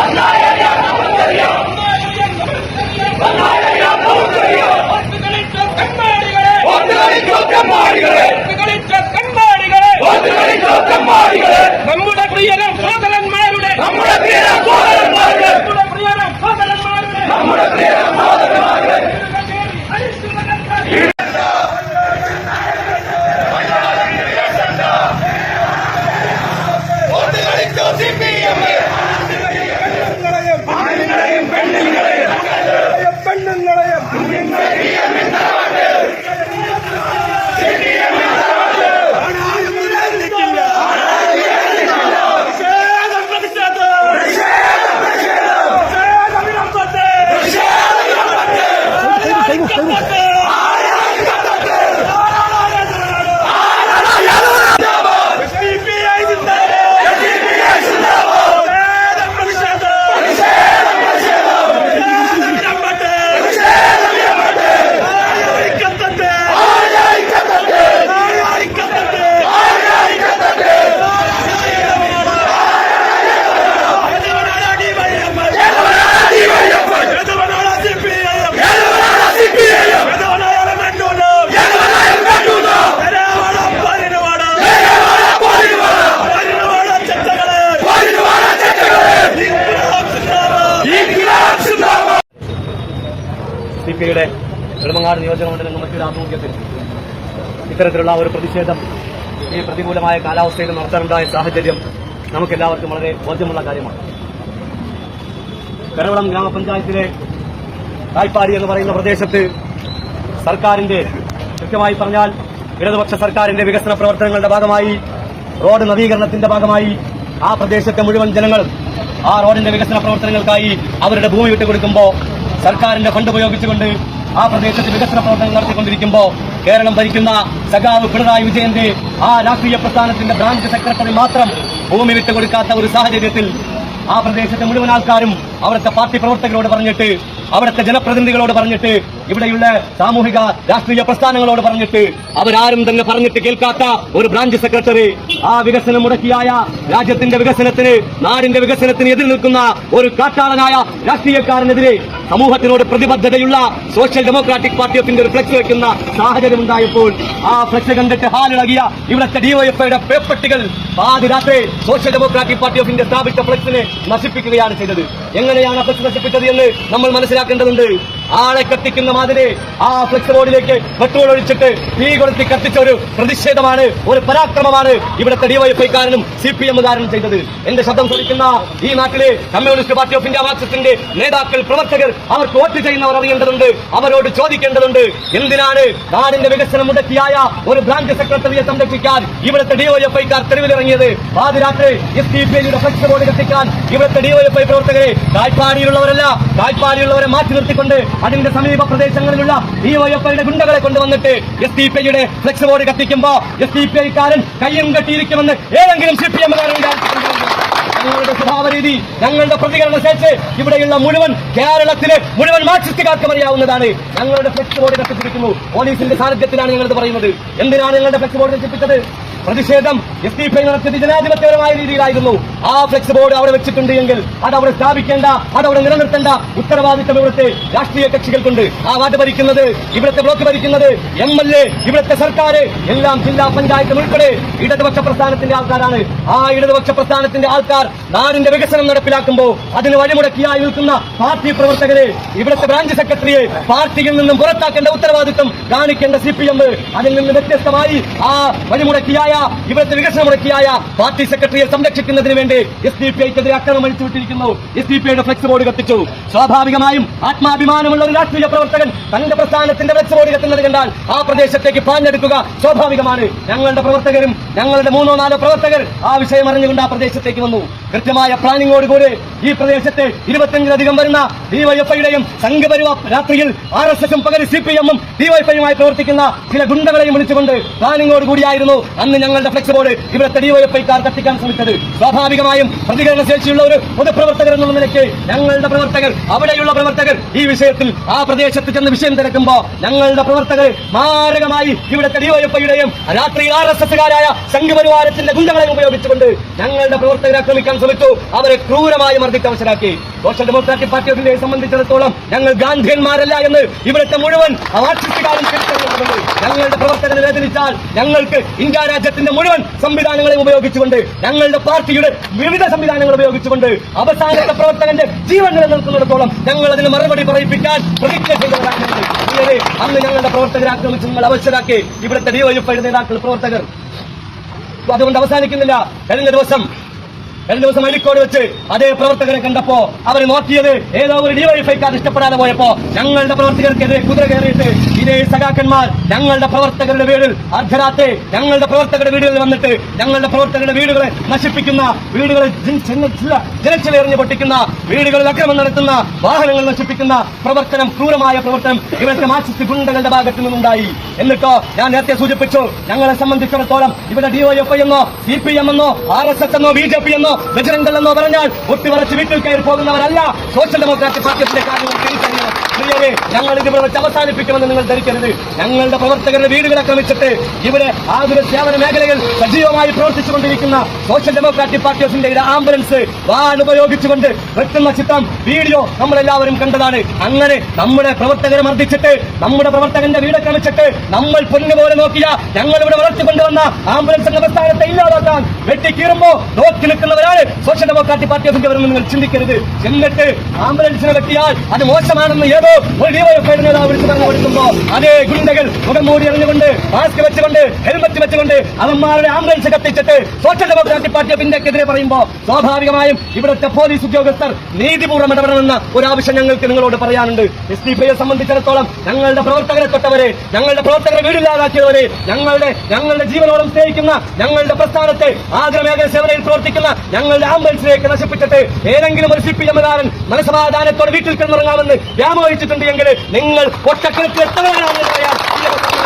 നമ്മുടെ C P ഐയുടെ നെടുമങ്ങാട് നിയോജക മണ്ഡലം കമ്മിറ്റിയുടെ ആഭിമുഖ്യത്തിൽ ഇത്തരത്തിലുള്ള ഒരു പ്രതിഷേധം ഈ പ്രതികൂലമായ കാലാവസ്ഥയിൽ നടത്താനുണ്ടായ സാഹചര്യം നമുക്കെല്ലാവർക്കും വളരെ ബോധ്യമുള്ള കാര്യമാണ്. കരവളം ഗ്രാമപഞ്ചായത്തിലെ തായ്പാടി എന്ന് പറയുന്ന പ്രദേശത്ത് സർക്കാരിന്റെ കൃത്യമായി പറഞ്ഞാൽ ഇടതുപക്ഷ സർക്കാരിന്റെ വികസന പ്രവർത്തനങ്ങളുടെ ഭാഗമായി റോഡ് നവീകരണത്തിന്റെ ഭാഗമായി ആ പ്രദേശത്തെ മുഴുവൻ ജനങ്ങളും ആ റോഡിന്റെ വികസന പ്രവർത്തനങ്ങൾക്കായി അവരുടെ ഭൂമി വിട്ടുകൊടുക്കുമ്പോൾ സർക്കാരിന്റെ ഫണ്ട് ഉപയോഗിച്ചുകൊണ്ട് ആ പ്രദേശത്ത് വികസന പ്രവർത്തനങ്ങൾ നടത്തിക്കൊണ്ടിരിക്കുമ്പോൾ കേരളം ഭരിക്കുന്ന സഖാവ് പിണറായി വിജയന്റെ ആ രാഷ്ട്രീയ പ്രസ്ഥാനത്തിന്റെ ബ്രാഞ്ച് സെക്രട്ടറി മാത്രം ഭൂമി വിട്ടുകൊടുക്കാത്ത ഒരു സാഹചര്യത്തിൽ ആ പ്രദേശത്തെ മുഴുവൻ ആൾക്കാരും അവിടുത്തെ പാർട്ടി പ്രവർത്തകരോട് പറഞ്ഞിട്ട് അവിടുത്തെ ജനപ്രതിനിധികളോട് പറഞ്ഞിട്ട് ഇവിടെയുള്ള സാമൂഹിക രാഷ്ട്രീയ പ്രസ്ഥാനങ്ങളോട് പറഞ്ഞിട്ട് അവരാരും തന്നെ പറഞ്ഞിട്ട് കേൾക്കാത്ത ഒരു ബ്രാഞ്ച് സെക്രട്ടറി ആ വികസനം മുടക്കിയായ രാജ്യത്തിന്റെ വികസനത്തിന് നാടിന്റെ വികസനത്തിന് എതിർ നിൽക്കുന്ന ഒരു കാട്ടാളനായ രാഷ്ട്രീയക്കാരനെതിരെ സമൂഹത്തിനോട് പ്രതിബദ്ധതയുള്ള സോഷ്യൽ ഡെമോക്രാറ്റിക് പാർട്ടി ഓഫിന്റെ ഒരു ഫ്ലെക്സ് വെക്കുന്ന സാഹചര്യം ഉണ്ടായപ്പോൾ ആ ഫ്ലെക്സ് കണ്ടിട്ട് ഹാലിളകിയ ഇവിടുത്തെ ഡിവൈഎഫ്ഐയുടെ പേപ്പട്ടികൾ പാതിരാത്രി social democratic party of India സ്ഥാപിച്ച ഫ്ലെക്സിനെ നശിപ്പിക്കുകയാണ് ചെയ്തത്. എങ്ങനെയാണ് ഫ്ലെക്സ് നശിപ്പിച്ചത് എന്ന് നമ്മൾ മനസ്സിലാക്കേണ്ടതുണ്ട്. ആളെ കത്തിക്കുന്ന മാതിരി ആ ഫ്ലെക്സ് ബോർഡിലേക്ക് പെട്രോൾ ഒഴിച്ചിട്ട് തീ കൊളുത്തി കത്തിച്ച ഒരു പ്രതിഷേധമാണ് ഒരു പരാക്രമമാണ് ഇവിടുത്തെ ഡിവൈഎഫ്ഐക്കാരനും സി പി എമ്മുകാരനും ചെയ്തത്. എന്റെ ശബ്ദം ശ്രമിക്കുന്ന ഈ നാട്ടിലെ കമ്മ്യൂണിസ്റ്റ് പാർട്ടി ഓഫ് ഇന്ത്യ മാർക്സിസ്റ്റിന്റെ നേതാക്കൾ പ്രവർത്തകർ അവർക്ക് വോട്ട് ചെയ്യുന്നവർ അറിയേണ്ടതുണ്ട് അവരോട് ചോദിക്കേണ്ടതുണ്ട്. എന്തിനാണ് നാടിന്റെ വികസനം മുടക്കിയായ ഒരു ബ്രാഞ്ച് സെക്രട്ടറിയെ സംരക്ഷിക്കാൻ ഇവിടുത്തെ ഡിവൈഎഫ്ഐക്കാർ തെരുവിലിറങ്ങിയത്? പാതിരാത്രി എസ് ഡി പി ഐയുടെ ഫ്ലക്സ് ബോർഡ് കത്തിക്കാൻ ഇവിടുത്തെ ഡിവൈഎഫ്ഐ പ്രവർത്തകരെ തായ്പാടിയിലുള്ളവരല്ല തായ്പാടിയുള്ളവരെ മാറ്റി നിർത്തിക്കൊണ്ട് അതിന്റെ സമീപ പ്രദേശങ്ങളിലുള്ള ഡിവൈഎഫ്ഐയുടെ ഗുണ്ടകളെ കൊണ്ടുവന്നിട്ട് എസ് ഡി പി ഐയുടെ ഫ്ലക്സ് ബോർഡ് കത്തിക്കുമ്പോ എസ് ഡി പി ഐക്കാരൻ കയ്യും കെട്ടിയിരിക്കുമെന്ന് ഏതെങ്കിലും സി പി എമ്മുകാരൻ ഞങ്ങളുടെ സ്വഭാവ രീതി ഞങ്ങളുടെ പ്രതികരണ ശേഷി ഇവിടെയുള്ള മുഴുവൻ കേരളത്തിലെ മുഴുവൻ മാർക്സിസ്റ്റുകാർക്ക് അറിയാവുന്നതാണ്. ഞങ്ങളുടെ ഫ്ലെക്സ് ബോർഡ് കത്തിച്ചിരിക്കുന്നു പോലീസിന്റെ സാന്നിധ്യത്തിലാണ് ഞങ്ങൾ പറയുന്നത്. എന്തിനാണ് ഞങ്ങളുടെ ഫ്ലെക്സ് ബോർഡ് നശിപ്പിച്ചത് പ്രതിഷേധം എസ് ഡി പി നടത്തിയത് ജനാധിപത്യപരമായ രീതിയിലായിരുന്നു. ആ ഫ്ലെക്സ് ബോർഡ് അവിടെ വെച്ചിട്ടുണ്ട് എങ്കിൽ അത് അവിടെ സ്ഥാപിക്കേണ്ട അത് അവിടെ നിലനിർത്തേണ്ട ഉത്തരവാദിത്തം ഇവിടുത്തെ രാഷ്ട്രീയ കക്ഷികൾക്കുണ്ട്. ആ വാർഡ് ഭരിക്കുന്നത് ഇവിടുത്തെ ബ്ലോക്ക് ഭരിക്കുന്നത് എം എൽ എ ഇവിടുത്തെ സർക്കാർ എല്ലാം ജില്ലാ പഞ്ചായത്തും ഉൾപ്പെടെ ഇടതുപക്ഷ പ്രസ്ഥാനത്തിന്റെ ആൾക്കാരാണ്. ആ ഇടതുപക്ഷ പ്രസ്ഥാനത്തിന്റെ ആൾക്കാർ നാടിന്റെ വികസനം നടപ്പിലാക്കുമ്പോൾ അതിന് വഴിമുടക്കിയായി നിൽക്കുന്ന പാർട്ടി പ്രവർത്തകരെ ഇവിടുത്തെ ബ്രാഞ്ച് സെക്രട്ടറിയെ പാർട്ടിയിൽ നിന്നും പുറത്താക്കേണ്ട ഉത്തരവാദിത്തം കാണിക്കേണ്ട സി പി എം അതിൽ നിന്ന് വ്യത്യസ്തമായി ആ വഴിമുടക്കിയായ ഇവിടുത്തെ വികസനം മുടക്കിയായ പാർട്ടി സെക്രട്ടറിയെ സംരക്ഷിക്കുന്നതിന് വേണ്ടി എസ് ഡി പി ഐക്കെതിരെ അക്രമം അഴിച്ചുവിട്ടിരിക്കുന്നു. എസ് ഡി പി ഐയുടെ ഫ്ലെക്സ് ബോർഡ് കത്തിച്ചു. സ്വാഭാവികമായും ആത്മാഭിമാനമുള്ള ഒരു രാഷ്ട്രീയ പ്രവർത്തകൻ തന്റെ പ്രസ്ഥാനത്തിന്റെ ഫ്ലെക്സ് ബോർഡ് കത്തുന്നത് കണ്ടാൽ ആ പ്രദേശത്തേക്ക് പാഞ്ഞെടുക്കുക സ്വാഭാവികമാണ്. ഞങ്ങളുടെ പ്രവർത്തകരും ഞങ്ങളുടെ മൂന്നോ നാലോ പ്രവർത്തകർ ആ വിഷയം അറിഞ്ഞുകൊണ്ട് ആ പ്രദേശത്തേക്ക് വന്നു. കൃത്യമായ പ്ലാനിങ്ങോടുകൂടി ഈ പ്രദേശത്തെ ഇരുപത്തിയഞ്ചിലധികം വരുന്ന ഡിവൈഎഫ്ഐയുടെയും സംഘപരിവാർ രാത്രിയിൽ ആർ എസ് എസും പകരം സി പി എമ്മും ഡിവൈഎഫ്ഐയുമായി പ്രവർത്തിക്കുന്ന ചില ഗുണ്ടകളെയും വിളിച്ചുകൊണ്ട് പ്ലാനിങ്ങോട് കൂടിയായിരുന്നു അന്ന് ഞങ്ങളുടെ ഫ്ലെക്സ് ബോർഡ് ഇവിടുത്തെ ഡിവൈഎഫ്ഐക്കാർ കത്തിക്കാൻ ശ്രമിച്ചത്. സ്വാഭാവികമായും പ്രതികരണ ശേഷിയുള്ള ഒരു പൊതുപ്രവർത്തകർ എന്നുള്ള നിലയ്ക്ക് ഞങ്ങളുടെ പ്രവർത്തകർ അവിടെയുള്ള പ്രവർത്തകർ ഈ വിഷയത്തിൽ ആ പ്രദേശത്ത് ചെന്ന് വിഷയം തിരക്കുമ്പോ ഞങ്ങളുടെ പ്രവർത്തകർ മാരകമായി ഇവിടുത്തെ ഡിവൈഎഫ്ഐയുടെയും രാത്രി ആർ എസ് എസുകാരായ സംഘപരിവാരത്തിന്റെ ഗുണ്ടകളെ ഉപയോഗിച്ചുകൊണ്ട് ഞങ്ങളുടെ പ്രവർത്തകരെ ആക്രമിക്കാൻ ശ്രമിച്ചു. അവരെ ക്രൂരമായി മർദ്ദിക്കാൻ അവസരാക്കി സോഷ്യൽ ഡെമോക്രാറ്റിക് പാർട്ടി ഓഫ് ഇന്ത്യയെ സംബന്ധിച്ചിടത്തോളം ഞങ്ങൾ ഗാന്ധിയന്മാരല്ല എന്ന് ഇവിടുത്തെ മുഴുവൻ ഞങ്ങളുടെ പ്രവർത്തകരെ വേദനിച്ചാൽ ഞങ്ങൾക്ക് ഇന്ത്യ രാജ്യത്തിന്റെ മുഴുവൻ സംവിധാനങ്ങളെയും ഉപയോഗിച്ചുകൊണ്ട് ഞങ്ങളുടെ പാർട്ടിയുടെ വിവിധ സംവിധാനങ്ങൾ ഉപയോഗിച്ചുകൊണ്ട് അവസാനത്തെ പ്രവർത്തകന്റെ ജീവൻ നിലനിൽക്കുന്നിടത്തോളം ഞങ്ങൾ അതിന് മറുപടി പറയിപ്പിക്കാൻ പ്രതിജ്ഞ ചെയ്തവരാണ് അന്ന് ഞങ്ങളുടെ പ്രവർത്തകരെ ആക്രമിച്ച് നിങ്ങൾ അവശരാക്കി. ഇവിടുത്തെ ഡിവൈഎഫ്ഐയുടെ നേതാക്കൾ പ്രവർത്തകർ. അതുകൊണ്ട് അവസാനിക്കുന്നില്ല. കഴിഞ്ഞ ദിവസം കഴിഞ്ഞ ദിവസം അഴിക്കോട് വെച്ച് അതേ പ്രവർത്തകരെ കണ്ടപ്പോ അവർ നോക്കിയത് ഏതോ ഒരു ഡിവൈഫൈക്കാർ ഇഷ്ടപ്പെടാതെ പോയപ്പോ ഞങ്ങളുടെ പ്രവർത്തകർക്കെതിരെ കുതിര കയറിയിട്ട് ഇതേ സഖാക്കന്മാർ ഞങ്ങളുടെ പ്രവർത്തകരുടെ വീടിൽ അർദ്ധരാത്രി ഞങ്ങളുടെ പ്രവർത്തകരുടെ വീടുകളിൽ വന്നിട്ട് ഞങ്ങളുടെ പ്രവർത്തകരുടെ വീടുകളെ നശിപ്പിക്കുന്ന വീടുകളെ ജനച്ചിലെറിഞ്ഞ് പൊട്ടിക്കുന്ന വീടുകളിൽ അക്രമം നടത്തുന്ന വാഹനങ്ങൾ നശിപ്പിക്കുന്ന പ്രവർത്തനം ക്രൂരമായ പ്രവർത്തനം ഇവരുടെ മാർക്സിസ്റ്റ് ഗുണ്ടകളുടെ ഭാഗത്തു നിന്നുണ്ടായി. എന്നിട്ടോ ഞാൻ നേരത്തെ സൂചിപ്പിച്ചു ഞങ്ങളെ സംബന്ധിച്ചിടത്തോളം ഇവിടെ ഡിവൈഎഫ്ഐ എന്നോ സി പി എം എന്നോ ആർ എസ് എസ് എന്നോ ബി ജെ പി എന്നോ ബജരംഗൾ എന്നോ പറഞ്ഞാൽ ഒട്ടിവറച്ച് വീട്ടിൽ കയറി പോകുന്നവരല്ല. സോഷ്യൽ ഡെമോക്രാറ്റിക് പാർട്ടിയുടെ കാര്യങ്ങൾ തിരിച്ചറിയണം. പ്രിയരെ ഞങ്ങൾ ഇതിവിടെ വെച്ച് അവസാനിപ്പിക്കുമെന്ന് നിങ്ങൾ ധരിക്കരുത്. ഞങ്ങളുടെ പ്രവർത്തകരുടെ വീടുകൾ ആക്രമിച്ചിട്ട് ഇവിടെ ആതുര സേവന മേഖലയിൽ സജീവമായി പ്രവർത്തിച്ചുകൊണ്ടിരിക്കുന്ന സോഷ്യൽ ഡെമോക്രാറ്റിക് പാർട്ടി ഓഫ് ഇന്ത്യയുടെ ആംബുലൻസ് വാൻ ഉപയോഗിച്ചുകൊണ്ട് വെക്കുന്ന ചിത്രം വീഡിയോ നമ്മളെല്ലാവരും കണ്ടതാണ്. അങ്ങനെ നമ്മുടെ പ്രവർത്തകരെ മർദ്ദിച്ചിട്ട് നമ്മുടെ പ്രവർത്തകന്റെ വീട് ആക്രമിച്ചിട്ട് നമ്മൾ പൊന്നുപോലെ നോക്കിയ ഞങ്ങൾ ഇവിടെ വളർത്തിക്കൊണ്ടുവന്ന ആംബുലൻസ് വ്യവസ്ഥാനത്തെ ഇല്ലാതാക്കാൻ വെട്ടിക്കീറുമ്പോ നോക്കി നിൽക്കുന്നവരാണ് social democratic party of India നിങ്ങൾ ചിന്തിക്കരുത്. എന്നിട്ട് ആംബുലൻസിനെ വെട്ടിയാൽ അത് മോശമാണെന്ന് ഏതോ ഒരു ഡിവൈഎഫ്ഐയുടെ നേതാവ് വിളിച്ചു പറഞ്ഞു അതേ ഗുണ്ടകൾ മുഖം മൂടി എറിഞ്ഞുകൊണ്ട് മാസ്ക് വെച്ചുകൊണ്ട് ഹെൽമറ്റ് വെച്ചുകൊണ്ട് അവന്മാരുടെ ആംബുലൻസ് കത്തിച്ചിട്ട് സോഷ്യൽ ഡെമോക്രാറ്റിക് പാർട്ടി ഓഫ് ഇന്ത്യക്കെതിരെ പറയുമ്പോൾ സ്വാഭാവികമായും ഇവിടുത്തെ പോലീസ് ഉദ്യോഗസ്ഥർ നീതിപൂർവം ഇടപെടണമെന്ന ഒരു ആവശ്യം ഞങ്ങൾക്ക് നിങ്ങളോട് പറയാനുണ്ട് എസ് ഡി പിയെ സംബന്ധിച്ചിടത്തോളം ഞങ്ങളുടെ പ്രവർത്തകരെ തൊട്ടവരെ ഞങ്ങളുടെ പ്രവർത്തകരെ വീടില്ലാതാക്കിയവരെ ഞങ്ങളുടെ ഞങ്ങളുടെ ജീവനോളം സ്നേഹിക്കുന്ന ഞങ്ങളുടെ പ്രസ്ഥാനത്തെ ആഗ്രമേഖല സേവനയിൽ പ്രവർത്തിക്കുന്ന ഞങ്ങളുടെ ആംബുലൻസിലേക്ക് നശിപ്പിച്ചിട്ട് ഏതെങ്കിലും ഒരു സി പി എമ്മുകാരൻ മനസമാധാനത്തോടെ വീട്ടിൽ കിടന്നുറങ്ങാമെന്ന് വ്യാമോഹിച്ചിട്ടുണ്ട് എങ്കിൽ നിങ്ങൾ ഒറ്റക്കിടത്തിൽ എത്തവരാണെന്ന് പറയാൻ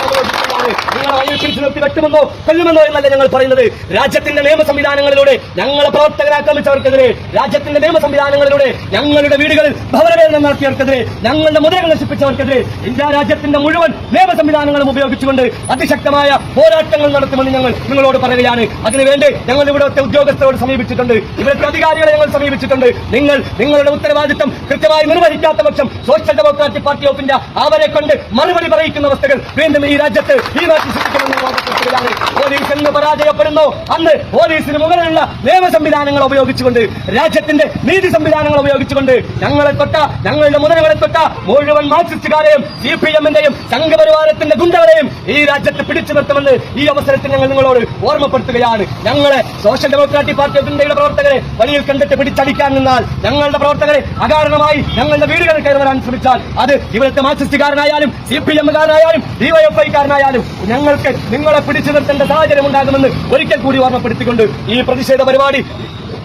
പിടിച്ചു കൊല്ലുമെന്നോ എന്നല്ല ഞങ്ങൾ പറയുന്നത്. രാജ്യത്തിന്റെ നിയമ സംവിധാനങ്ങളിലൂടെ ഞങ്ങളെ പ്രവർത്തകരെ ആക്രമിച്ചവർക്കെതിരെ രാജ്യത്തിന്റെ നിയമ സംവിധാനങ്ങളിലൂടെ ഞങ്ങളുടെ വീടുകളിൽ ഭവനവേദന നടത്തിയവർക്കെതിരെ ഞങ്ങളുടെ മുതലകൾ നശിപ്പിച്ചവർക്കെതിരെ ഇന്ത്യ രാജ്യത്തിന്റെ മുഴുവൻ നിയമ സംവിധാനങ്ങളും ഉപയോഗിച്ചുകൊണ്ട് അതിശക്തമായ പോരാട്ടങ്ങൾ നടത്തുമെന്ന് ഞങ്ങൾ നിങ്ങളോട് പറയുകയാണ്. അതിനുവേണ്ടി ഞങ്ങൾ ഇവിടുത്തെ ഉദ്യോഗസ്ഥരോട് സമീപിച്ചിട്ടുണ്ട്. ഇവിടുത്തെ അധികാരികളെ ഞങ്ങൾ സമീപിച്ചിട്ടുണ്ട്. നിങ്ങൾ നിങ്ങളുടെ ഉത്തരവാദിത്തം കൃത്യമായി നിർവഹിക്കാത്ത പക്ഷം social democratic party of India അവരെ കൊണ്ട് മറുപടി പറയിക്കുന്ന അവസ്ഥകൾ വീണ്ടും ഈ രാജ്യത്ത് ഈ നാട്ടിൽ സൃഷ്ടിക്കുമെന്ന് ഓർമ്മിപ്പിക്കുകയാണ്. പോലീസ് എന്ന് പരാജയപ്പെടുന്നു അന്ന് പോലീസിന് മുകളിലുള്ള നിയമ സംവിധാനങ്ങൾ ഉപയോഗിച്ചുകൊണ്ട് രാജ്യത്തിന്റെ നീതി സംവിധാനങ്ങൾ ഉപയോഗിച്ചുകൊണ്ട് ഞങ്ങളെ തൊട്ട ഞങ്ങളുടെ മുതലുകളെ തൊട്ട മുഴുവൻ മാർക്സിസ്റ്റുകാരെയും സി പി എമ്മിന്റെയും സംഘപരിവാരത്തിന്റെ ഗുണ്ടകളെയും ഈ രാജ്യത്ത് പിടിച്ചു നിർത്തുമെന്ന് ഈ അവസരത്തിൽ ഞങ്ങൾ നിങ്ങളോട് ഓർമ്മപ്പെടുത്തുകയാണ് ഞങ്ങളെ സോഷ്യൽ ഡെമോക്രാറ്റിക് പാർട്ടി ഓഫ് ഇന്ത്യയുടെ പ്രവർത്തകരെ വഴിയിൽ കണ്ടിട്ട് പിടിച്ചടിക്കാൻ നിന്നാൽ ഞങ്ങളുടെ പ്രവർത്തകരെ അകാരണമായി ഞങ്ങളുടെ വീടുകളിൽ കയറി വരാൻ ശ്രമിച്ചാൽ അത് ഇവിടുത്തെ മാർക്സിസ്റ്റുകാരനായാലും സി പി എമ്മുകാരനായാലും ഡിവൈഎഫ്ഐക്കാരനായാലും ഞങ്ങൾക്ക് നിങ്ങളെ പിടിച്ചു നിർത്തേണ്ട സാഹചര്യം ഉണ്ടാകുമെന്ന് ഒരിക്കൽ കൂടി ഓർമ്മപ്പെടുത്തിക്കൊണ്ട് ഈ പ്രതിഷേധ പരിപാടി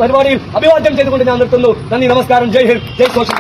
പരിപാടിയിൽ അഭിവാദ്യം ചെയ്തുകൊണ്ട് ഞാൻ നിർത്തുന്നു. നന്ദി നമസ്കാരം. ജയ് ഹിന്ദ്. ജയ് സോഷ്യൽ